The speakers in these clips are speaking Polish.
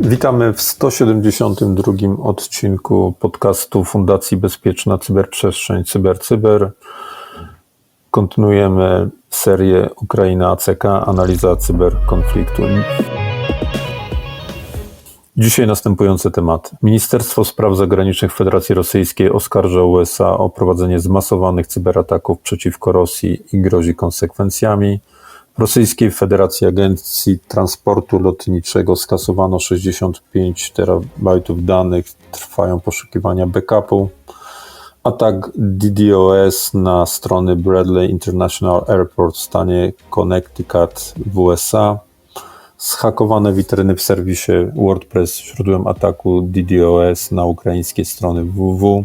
Witamy w 172 odcinku podcastu Fundacji Bezpieczna Cyberprzestrzeń CyberCyber. Kontynuujemy serię Ukraina ACK, analiza cyberkonfliktu. Dzisiaj następujące tematy. Ministerstwo Spraw Zagranicznych Federacji Rosyjskiej oskarża USA o prowadzenie zmasowanych cyberataków przeciwko Rosji i grozi konsekwencjami. Rosyjskiej Federacji Agencji Transportu Lotniczego skasowano 65 terabajtów danych. Trwają poszukiwania backupu. Atak DDoS na strony Bradley International Airport w stanie Connecticut w USA. Zhakowane witryny w serwisie WordPress źródłem ataku DDoS na ukraińskie strony www.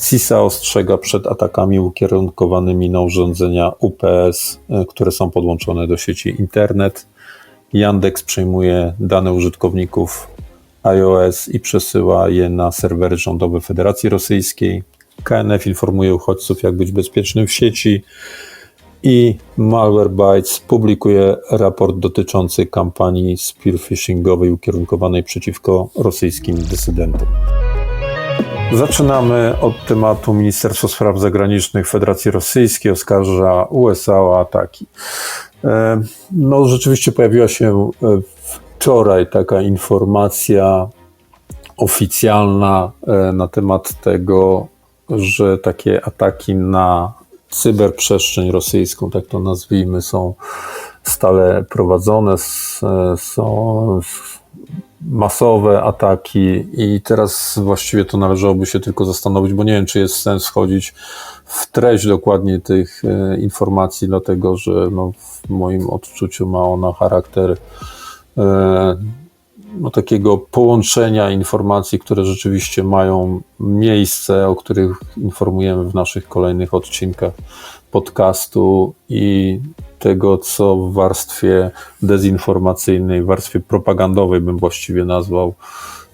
CISA ostrzega przed atakami ukierunkowanymi na urządzenia UPS, y, które są podłączone do sieci internet. Yandex przejmuje dane użytkowników iOS i przesyła je na serwery rządowe Federacji Rosyjskiej. KNF informuje uchodźców, jak być bezpiecznym w sieci. I Malwarebytes publikuje raport dotyczący kampanii spearphishingowej ukierunkowanej przeciwko rosyjskim dysydentom. Zaczynamy od tematu Ministerstwo Spraw Zagranicznych Federacji Rosyjskiej oskarża USA o ataki. E, No, rzeczywiście pojawiła się e, wczoraj taka informacja oficjalna e, na temat tego, że takie ataki na cyberprzestrzeń rosyjską, tak to nazwijmy, są stale prowadzone, są masowe ataki i teraz właściwie to należałoby się tylko zastanowić, bo nie wiem, czy jest sens wchodzić w treść dokładnie tych e, informacji, dlatego że no, w moim odczuciu ma ona charakter e, no, takiego połączenia informacji, które rzeczywiście mają miejsce, o których informujemy w naszych kolejnych odcinkach podcastu i tego, co w warstwie dezinformacyjnej, warstwie propagandowej bym właściwie nazwał,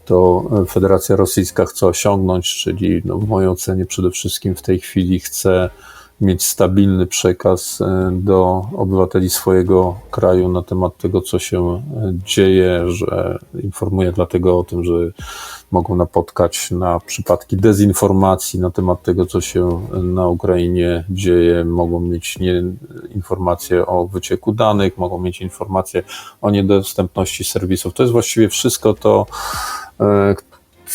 to Federacja Rosyjska chce osiągnąć, czyli no, w mojej ocenie przede wszystkim w tej chwili chce mieć stabilny przekaz e, do obywateli swojego kraju na temat tego, co się e, dzieje, że informuje dlatego o tym, że mogą napotkać na przypadki dezinformacji na temat tego, co się na Ukrainie dzieje, mogą mieć nie, informacje o wycieku danych, mogą mieć informacje o niedostępności serwisów. To jest właściwie wszystko to, e,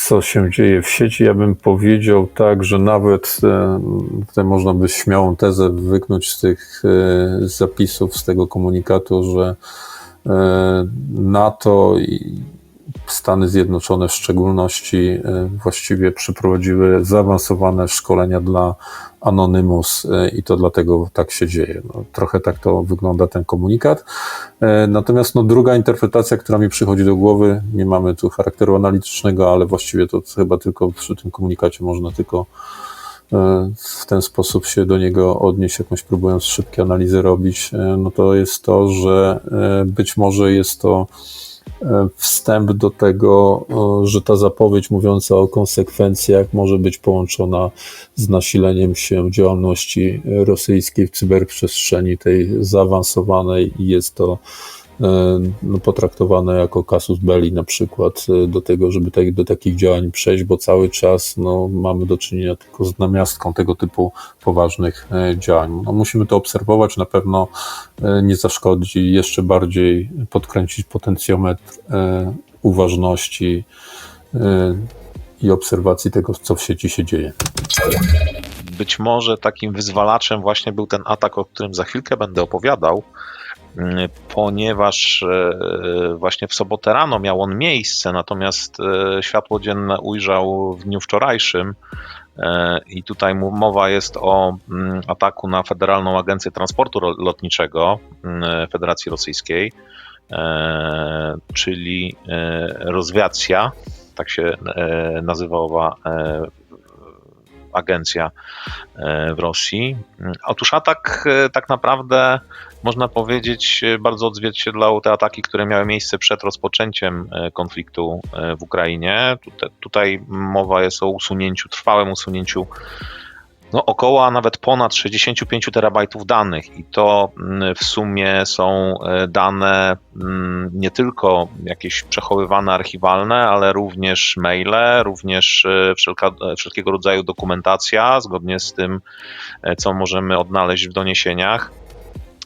co się dzieje w sieci. Ja bym powiedział tak, że nawet e, tutaj można by śmiałą tezę wyknąć z tych e, zapisów, z tego komunikatu, że e, NATO i Stany Zjednoczone w szczególności e, właściwie przeprowadziły zaawansowane szkolenia dla Anonymous e, i to dlatego tak się dzieje. No, trochę tak to wygląda ten komunikat. E, Natomiast no, druga interpretacja, która mi przychodzi do głowy, nie mamy tu charakteru analitycznego, ale właściwie to chyba tylko przy tym komunikacie można tylko w ten sposób się do niego odnieść, jakąś próbując szybkie analizy robić, no to jest to, że być może jest to wstęp do tego, e, że ta zapowiedź mówiąca o konsekwencjach może być połączona z nasileniem się działalności rosyjskiej w cyberprzestrzeni, tej zaawansowanej i jest to e, no, potraktowane jako casus belli na przykład e, do tego, żeby tak, do takich działań przejść, bo cały czas no, mamy do czynienia tylko z namiastką tego typu poważnych e, działań. No, musimy to obserwować, na pewno e, nie zaszkodzi jeszcze bardziej podkręcić potencjometr e, uważności e, i obserwacji tego, co w sieci się dzieje. Być może takim wyzwalaczem właśnie był ten atak, o którym za chwilkę będę opowiadał, ponieważ e, właśnie w sobotę rano miał on miejsce, natomiast e, światło dzienne ujrzał w dniu wczorajszym. E, I tutaj mowa jest o mm, ataku na Federalną Agencję Transportu Lotniczego mm, Federacji Rosyjskiej, czyli rozwiacja, tak się nazywała agencja e, w Rosji. Otóż atak e, tak naprawdę można powiedzieć e, bardzo odzwierciedlał te ataki, które miały miejsce przed rozpoczęciem konfliktu w Ukrainie. Tutaj mowa jest o usunięciu, trwałym usunięciu no, około, a nawet ponad 65 terabajtów danych i to mm, w sumie są e, dane mm, nie tylko jakieś przechowywane archiwalne, ale również maile, również e, wszelka, e, wszelkiego rodzaju dokumentacja zgodnie z tym, co możemy odnaleźć w doniesieniach.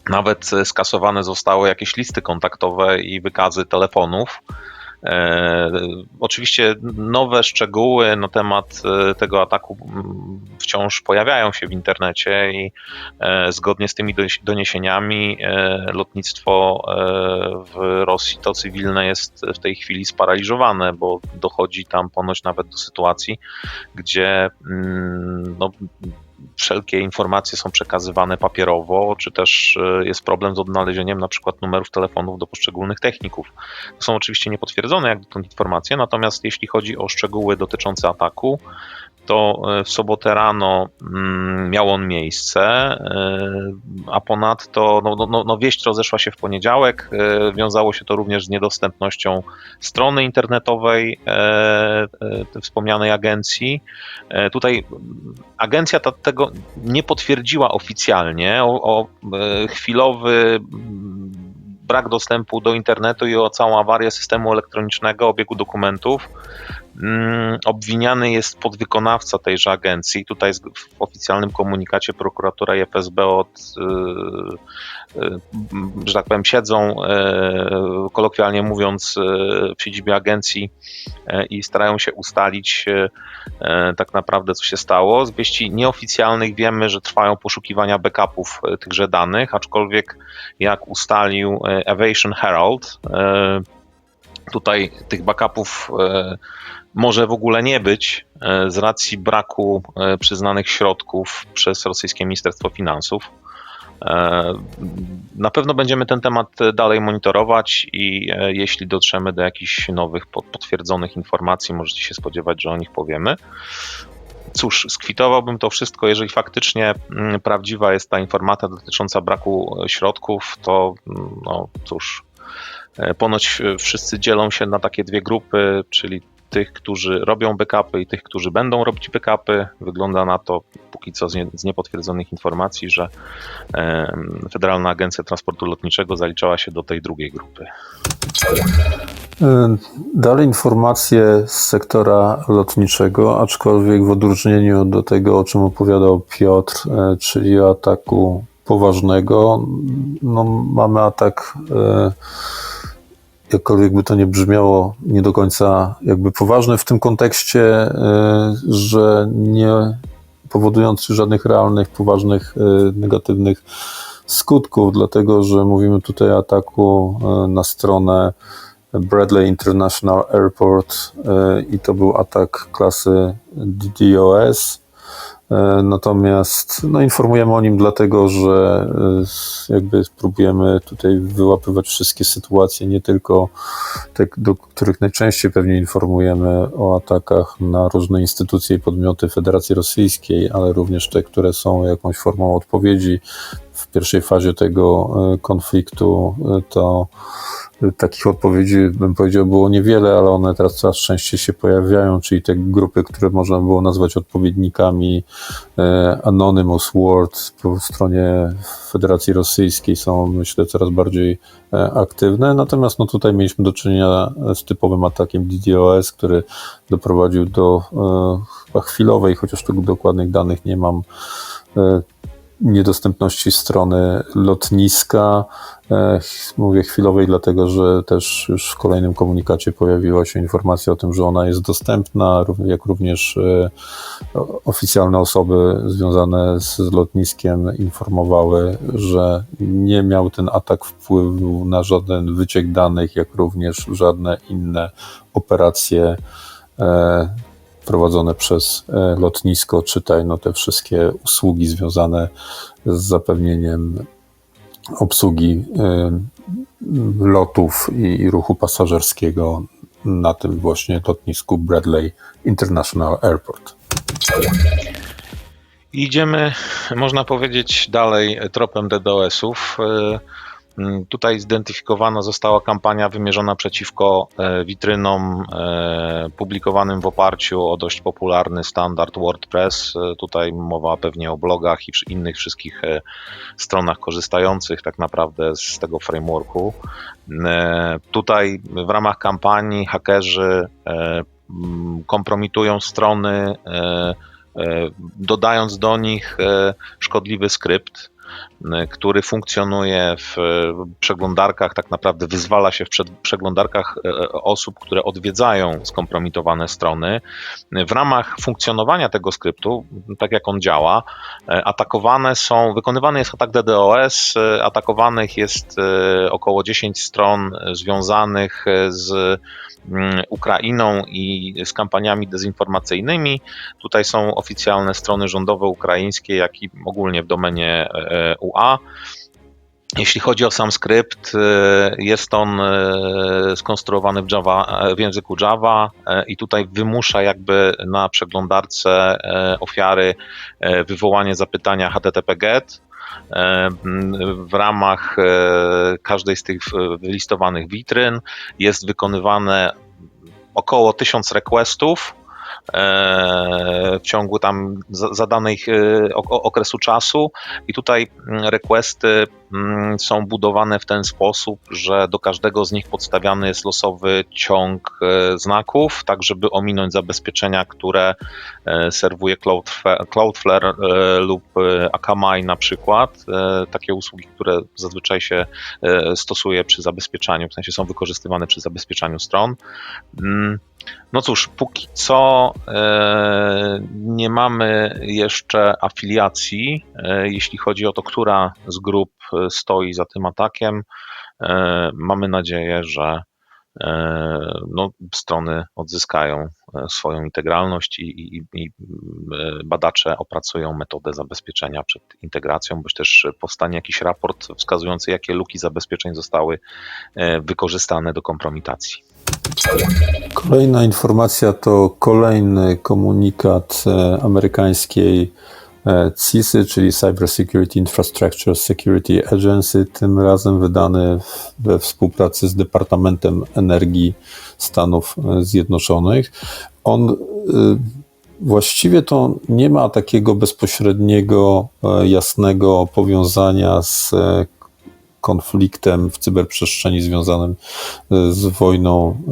Nawet skasowane zostały jakieś listy kontaktowe i wykazy telefonów. E, oczywiście nowe szczegóły na temat e, tego ataku mm, wciąż pojawiają się w internecie i e, zgodnie z tymi doniesieniami lotnictwo w Rosji to cywilne jest w tej chwili sparaliżowane, bo dochodzi tam ponoć nawet do sytuacji, gdzie mm, no, wszelkie informacje są przekazywane papierowo, czy też e, jest problem z odnalezieniem na przykład numerów telefonów do poszczególnych techników. Są oczywiście niepotwierdzone jak dotąd informacje, natomiast jeśli chodzi o szczegóły dotyczące ataku, to e, w sobotę rano mm, miał on miejsce, e, a ponadto no, no, no, no wieść rozeszła się w poniedziałek. e, Wiązało się to również z niedostępnością strony internetowej wspomnianej agencji. Tutaj agencja ta, tego nie potwierdziła oficjalnie o, o chwilowy mm, brak dostępu do internetu i o całą awarię systemu elektronicznego obiegu dokumentów. Mm, Obwiniany jest podwykonawca tejże agencji. Tutaj w oficjalnym komunikacie prokuratura i FSB od, y, y, że tak powiem, siedzą, y, kolokwialnie mówiąc, y, w siedzibie agencji y, i starają się ustalić tak naprawdę, co się stało. Z wieści nieoficjalnych wiemy, że trwają poszukiwania backupów tychże danych, aczkolwiek jak ustalił Aviation Herald, tutaj tych backupów e, może w ogóle nie być e, z racji braku e, przyznanych środków przez rosyjskie Ministerstwo Finansów. Na pewno będziemy ten temat dalej monitorować i jeśli dotrzemy do jakichś nowych po- potwierdzonych informacji, możecie się spodziewać, że o nich powiemy. Cóż, skwitowałbym to wszystko, jeżeli faktycznie mm, prawdziwa jest ta informacja dotycząca braku środków, to mm, no cóż, Ponoć e, wszyscy dzielą się na takie dwie grupy, czyli tych, którzy robią backupy i tych, którzy będą robić backupy. Wygląda na to, póki co z, nie, z niepotwierdzonych informacji, że e, Federalna Agencja Transportu Lotniczego zaliczała się do tej drugiej grupy. E, Dalej informacje z sektora lotniczego, aczkolwiek w odróżnieniu do tego, o czym opowiadał Piotr, e, czyli ataku poważnego, no, mamy atak, e, jakkolwiek by to nie brzmiało, nie do końca jakby poważny w tym kontekście, e, że nie powodujący żadnych realnych, poważnych, e, negatywnych skutków, dlatego że mówimy tutaj o ataku e, na stronę Bradley International Airport i to był atak klasy DDoS. E, Natomiast no, informujemy o nim dlatego, że e, jakby próbujemy tutaj wyłapywać wszystkie sytuacje, nie tylko te, do których najczęściej pewnie informujemy o atakach na różne instytucje i podmioty Federacji Rosyjskiej, ale również te, które są jakąś formą odpowiedzi pierwszej fazie tego e, konfliktu, e, to e, takich odpowiedzi, bym powiedział, było niewiele, ale one teraz coraz częściej się pojawiają, czyli te grupy, które można było nazwać odpowiednikami Anonymous World po stronie Federacji Rosyjskiej są, myślę, coraz bardziej aktywne. Natomiast no, tutaj mieliśmy do czynienia z typowym atakiem DDoS, który doprowadził do chwilowej, chociaż tu dokładnych danych nie mam, niedostępności strony lotniska. E, Mówię chwilowej, dlatego że też już w kolejnym komunikacie pojawiła się informacja o tym, że ona jest dostępna, jak również e, oficjalne osoby związane z lotniskiem informowały, że nie miał ten atak wpływu na żaden wyciek danych, jak również żadne inne operacje e, prowadzone przez e, lotnisko, czytaj no te wszystkie usługi związane z zapewnieniem obsługi e, lotów i, ruchu pasażerskiego na tym właśnie lotnisku Bradley International Airport. Idziemy, można powiedzieć, dalej tropem DDoS-ów. E, m, Tutaj zidentyfikowana została kampania wymierzona przeciwko e, witrynom e, publikowanym w oparciu o dość popularny standard WordPress. E, Tutaj mowa pewnie o blogach i innych wszystkich stronach korzystających tak naprawdę z tego frameworku. Tutaj w ramach kampanii hakerzy kompromitują strony, dodając do nich szkodliwy skrypt, który funkcjonuje w przeglądarkach, tak naprawdę wyzwala się w przeglądarkach e, osób, które odwiedzają skompromitowane strony. W ramach funkcjonowania tego skryptu, tak jak on działa, atakowane są, wykonywany jest atak DDoS, atakowanych jest około 10 stron związanych z mm, Ukrainą i z kampaniami dezinformacyjnymi. Tutaj są oficjalne strony rządowe ukraińskie, jak i ogólnie w domenie UA. Jeśli chodzi o sam skrypt, e, jest on e, skonstruowany w, Java, w języku Java e, i tutaj wymusza jakby na przeglądarce ofiary wywołanie zapytania HTTP GET. W ramach każdej z tych wylistowanych witryn jest wykonywane około 1000 requestów w ciągu tam za- zadanych e, ok- okresu czasu i tutaj mm, requesty mm, są budowane w ten sposób, że do każdego z nich podstawiany jest losowy ciąg e, znaków, tak żeby ominąć zabezpieczenia, które e, serwuje Cloudflare, e, lub e, Akamai na przykład. E, Takie usługi, które zazwyczaj się e, stosuje przy zabezpieczaniu, w sensie są wykorzystywane przy zabezpieczaniu stron. No cóż, póki co e, nie mamy jeszcze afiliacji, e, jeśli chodzi o to, która z grup e, stoi za tym atakiem. Mamy nadzieję, że no, strony odzyskają swoją integralność i, i, i badacze opracują metodę zabezpieczenia przed integracją, bądź też powstanie jakiś raport wskazujący, jakie luki zabezpieczeń zostały wykorzystane do kompromitacji. Kolejna informacja to kolejny komunikat e, amerykańskiej e, CISY, czyli Cyber Security Infrastructure Security Agency, tym razem wydany we współpracy z Departamentem Energii Stanów e, Zjednoczonych. On właściwie to nie ma takiego bezpośredniego, jasnego powiązania z konfliktem w cyberprzestrzeni związanym e, z wojną e,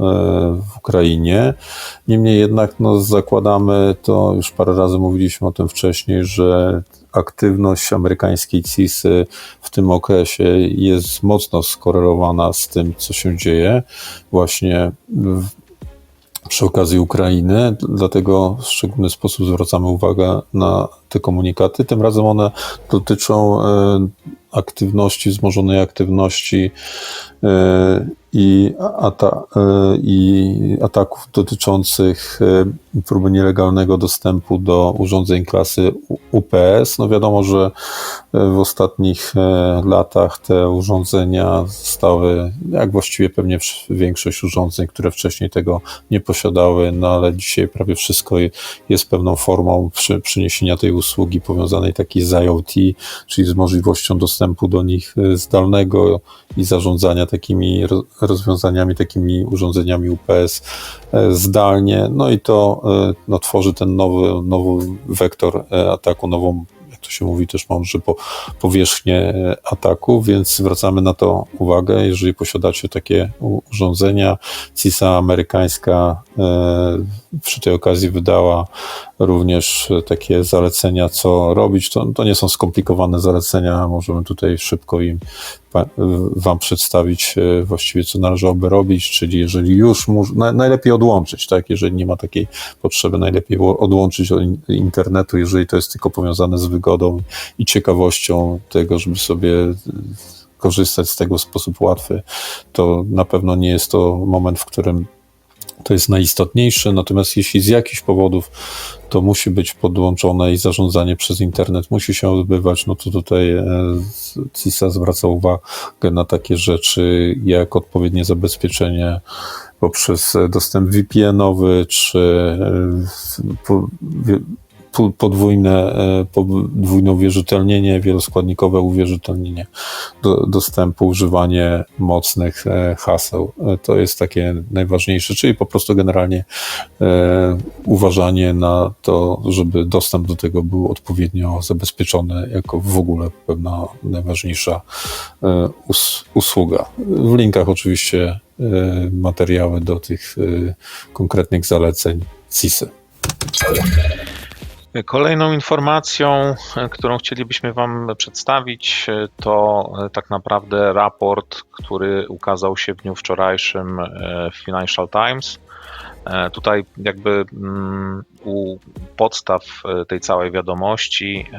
w Ukrainie. Niemniej jednak no, zakładamy, to już parę razy mówiliśmy o tym wcześniej, że aktywność amerykańskiej CISY w tym okresie jest mocno skorelowana z tym, co się dzieje właśnie w, przy okazji Ukrainy, dlatego w szczególny sposób zwracamy uwagę na te komunikaty. Tym razem one dotyczą e, aktywności, wzmożonej aktywności e, i, ata, e, i ataków dotyczących próby nielegalnego dostępu do urządzeń klasy UPS. No wiadomo, że w ostatnich e, latach te urządzenia zostały, jak właściwie pewnie większość urządzeń, które wcześniej tego nie posiadały, no ale dzisiaj prawie wszystko je- jest pewną formą przy, przyniesienia tej usługi powiązanej takiej z IoT, czyli z możliwością dostępu do nich e, zdalnego i zarządzania takimi ro- rozwiązaniami, takimi urządzeniami UPS e, zdalnie. No i to no, tworzy ten nowy, nowy wektor ataku, nową się mówi też mądrze, po powierzchnię e, ataku, więc zwracamy na to uwagę. Jeżeli posiadacie takie urządzenia, CISA amerykańska e, przy tej okazji wydała również e, takie zalecenia, co robić. To, to nie są skomplikowane zalecenia, możemy tutaj szybko im Wam przedstawić e, właściwie, co należałoby robić, czyli jeżeli już, najlepiej odłączyć, tak, jeżeli nie ma takiej potrzeby, najlepiej odłączyć od in- internetu, jeżeli to jest tylko powiązane z wygodą i ciekawością tego, żeby sobie e, korzystać z tego w sposób łatwy, to na pewno nie jest to moment, w którym to jest najistotniejsze, natomiast jeśli z jakichś powodów to musi być podłączone i zarządzanie przez internet musi się odbywać, no to tutaj e, CISA zwraca uwagę na takie rzeczy jak odpowiednie zabezpieczenie poprzez e, dostęp VPN-owy, czy e, podwójne, e, podwójne uwierzytelnienie, wieloskładnikowe uwierzytelnienie do, dostępu, używanie mocnych e, haseł. E, To jest takie najważniejsze, czyli po prostu generalnie uważanie na to, żeby dostęp do tego był odpowiednio zabezpieczony, jako w ogóle pewna najważniejsza us, usługa. W linkach oczywiście materiały do tych konkretnych zaleceń CISy. Kolejną informacją, którą chcielibyśmy Wam przedstawić, to tak naprawdę raport, który ukazał się w dniu wczorajszym e, w Financial Times. E, Tutaj jakby mm, u podstaw e, tej całej wiadomości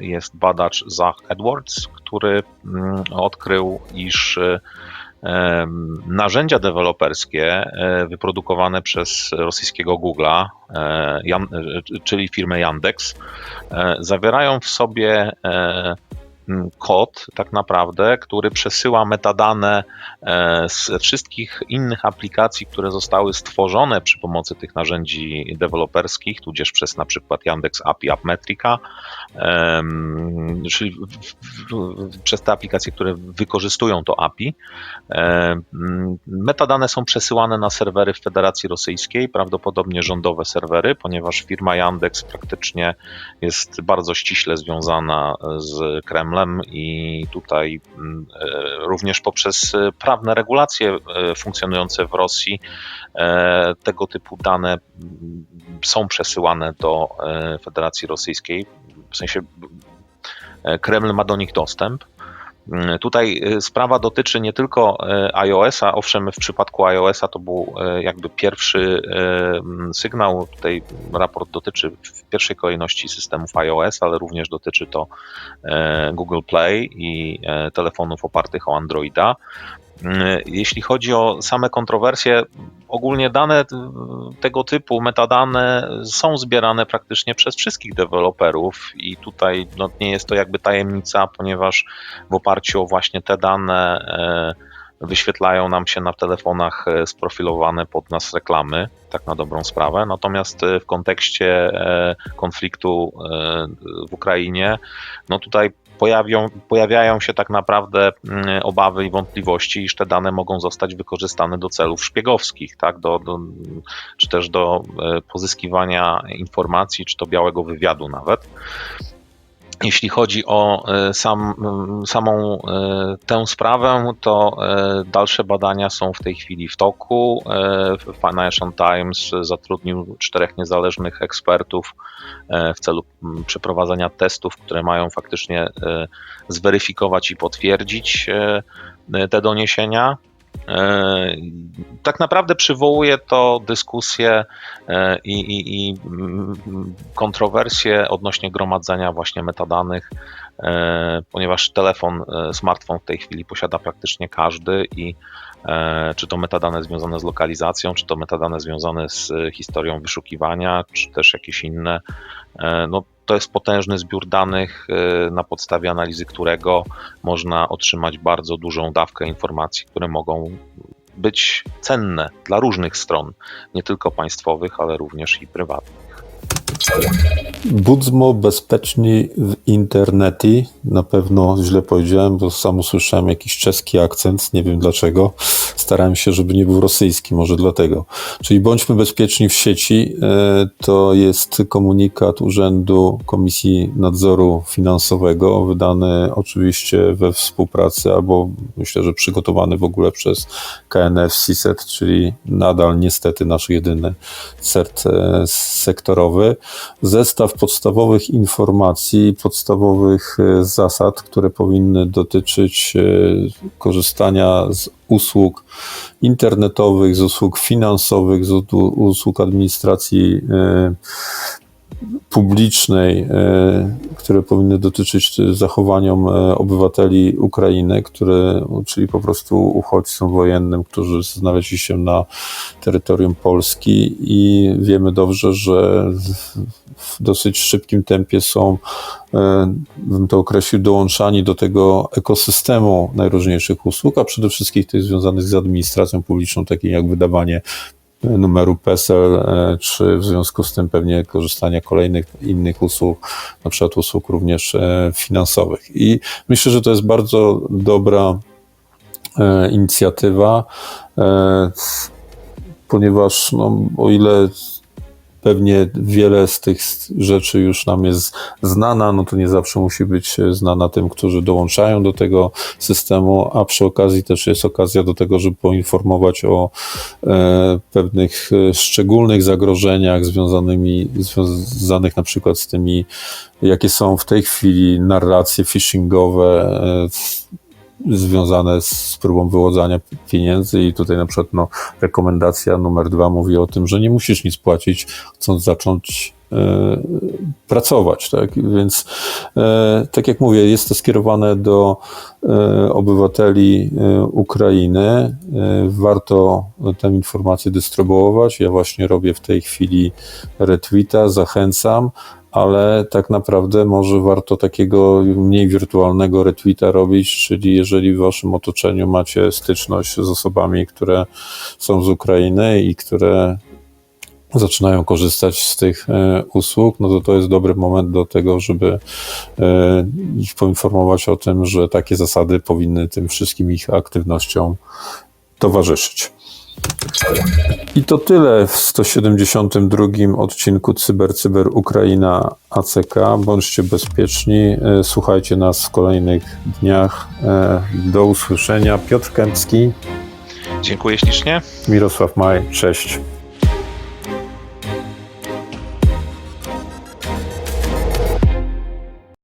jest badacz Zach Edwards, który mm, odkrył, iż narzędzia deweloperskie e, wyprodukowane przez rosyjskiego Google'a, e, e, czyli firmę Yandex, zawierają w sobie kod tak naprawdę, który przesyła metadane e, z wszystkich innych aplikacji, które zostały stworzone przy pomocy tych narzędzi deweloperskich, tudzież przez na przykład Yandex API Appmetrica, czyli przez te aplikacje, które wykorzystują to API. Metadane są przesyłane na serwery w Federacji Rosyjskiej, prawdopodobnie rządowe serwery, ponieważ firma Yandex praktycznie jest bardzo ściśle związana z Kremlem i tutaj mm, e, również poprzez e, prawne regulacje e, funkcjonujące w Rosji tego typu dane mm, są przesyłane do Federacji Rosyjskiej. W sensie Kreml ma do nich dostęp. Mm, Tutaj e, sprawa dotyczy nie tylko e, iOS-a, owszem, w przypadku iOS-a to był e, jakby pierwszy mm, sygnał. Tutaj raport dotyczy w pierwszej kolejności systemów iOS, ale również dotyczy to Google Play i telefonów opartych o Androida. Mm, Jeśli chodzi o same kontrowersje, ogólnie dane e, tego typu, metadane są zbierane praktycznie przez wszystkich deweloperów i tutaj no, nie jest to jakby tajemnica, ponieważ w oparciu o właśnie te dane e, wyświetlają nam się na telefonach e, sprofilowane pod nas reklamy, tak na dobrą sprawę. Natomiast e, w kontekście e, konfliktu e, w Ukrainie, no tutaj pojawią, pojawiają się tak naprawdę mm, obawy i wątpliwości, iż te dane mogą zostać wykorzystane do celów szpiegowskich, tak? do, do, czy też do e, pozyskiwania informacji, czy to białego wywiadu nawet. Jeśli chodzi o e, sam, samą e, tę sprawę, to e, dalsze badania są w tej chwili w toku. Financial Times zatrudnił czterech niezależnych ekspertów w celu przeprowadzenia testów, które mają faktycznie zweryfikować i potwierdzić te doniesienia. E, Tak naprawdę przywołuje to dyskusję e, i, i, i mm, kontrowersje odnośnie gromadzenia właśnie metadanych, e, ponieważ telefon, smartfon w tej chwili posiada praktycznie każdy i czy to metadane związane z lokalizacją, czy to metadane związane z historią wyszukiwania, czy też jakieś inne, no to jest potężny zbiór danych, e, na podstawie analizy którego można otrzymać bardzo dużą dawkę informacji, które mogą być cenne dla różnych stron, nie tylko państwowych, ale również i prywatnych. Budzmo bezpieczni w internecie. Na pewno źle powiedziałem, bo sam usłyszałem jakiś czeski akcent, nie wiem dlaczego. Starałem się, żeby nie był rosyjski, może dlatego. Czyli bądźmy bezpieczni w sieci. e, To jest komunikat Urzędu Komisji Nadzoru Finansowego, wydany oczywiście we współpracy, albo myślę, że przygotowany w ogóle przez KNF CISET, czyli nadal niestety nasz jedyny cert e, sektorowy zestaw podstawowych informacji, podstawowych e, zasad, które powinny dotyczyć korzystania z usług internetowych, z usług finansowych, z usług administracji e, publicznej, e, które powinny dotyczyć e, zachowaniom obywateli Ukrainy, które, czyli po prostu uchodźcom wojennym, którzy znaleźli się na terytorium Polski. I wiemy dobrze, że w- dosyć szybkim tempie są, e, bym to określił, dołączani do tego ekosystemu najróżniejszych usług, a przede wszystkim tych związanych z administracją publiczną, takim jak wydawanie numeru PESEL, e, czy w związku z tym pewnie korzystania kolejnych innych usług, na przykład usług również e, finansowych. I myślę, że to jest bardzo dobra e, inicjatywa, e, ponieważ no, o ile pewnie wiele z tych rzeczy już nam jest znana, no to nie zawsze musi być znana tym, którzy dołączają do tego systemu, a przy okazji też jest okazja do tego, żeby poinformować o e, pewnych e, szczególnych zagrożeniach związanymi, związanych na przykład z tymi, jakie są w tej chwili narracje phishingowe, e, związane z próbą wyłudzania pieniędzy i tutaj na przykład no, rekomendacja numer dwa mówi o tym, że nie musisz nic płacić, chcąc zacząć e, pracować, tak? Więc e, tak jak mówię, jest to skierowane do e, obywateli Ukrainy. Warto tę informację dystrybuować. Ja właśnie robię w tej chwili retweeta, zachęcam ale tak naprawdę może warto takiego mniej wirtualnego retweeta robić, czyli jeżeli w waszym otoczeniu macie styczność z osobami, które są z Ukrainy i które zaczynają korzystać z tych e, usług, no to to jest dobry moment do tego, żeby e, ich poinformować o tym, że takie zasady powinny tym wszystkim ich aktywnościom towarzyszyć. I to tyle w 172 odcinku Cyber Cyber Ukraina ACK. Bądźcie bezpieczni, e, słuchajcie nas w kolejnych dniach. E, Do usłyszenia. Piotr Kępski, Dziękuję ślicznie. Mirosław Maj, cześć.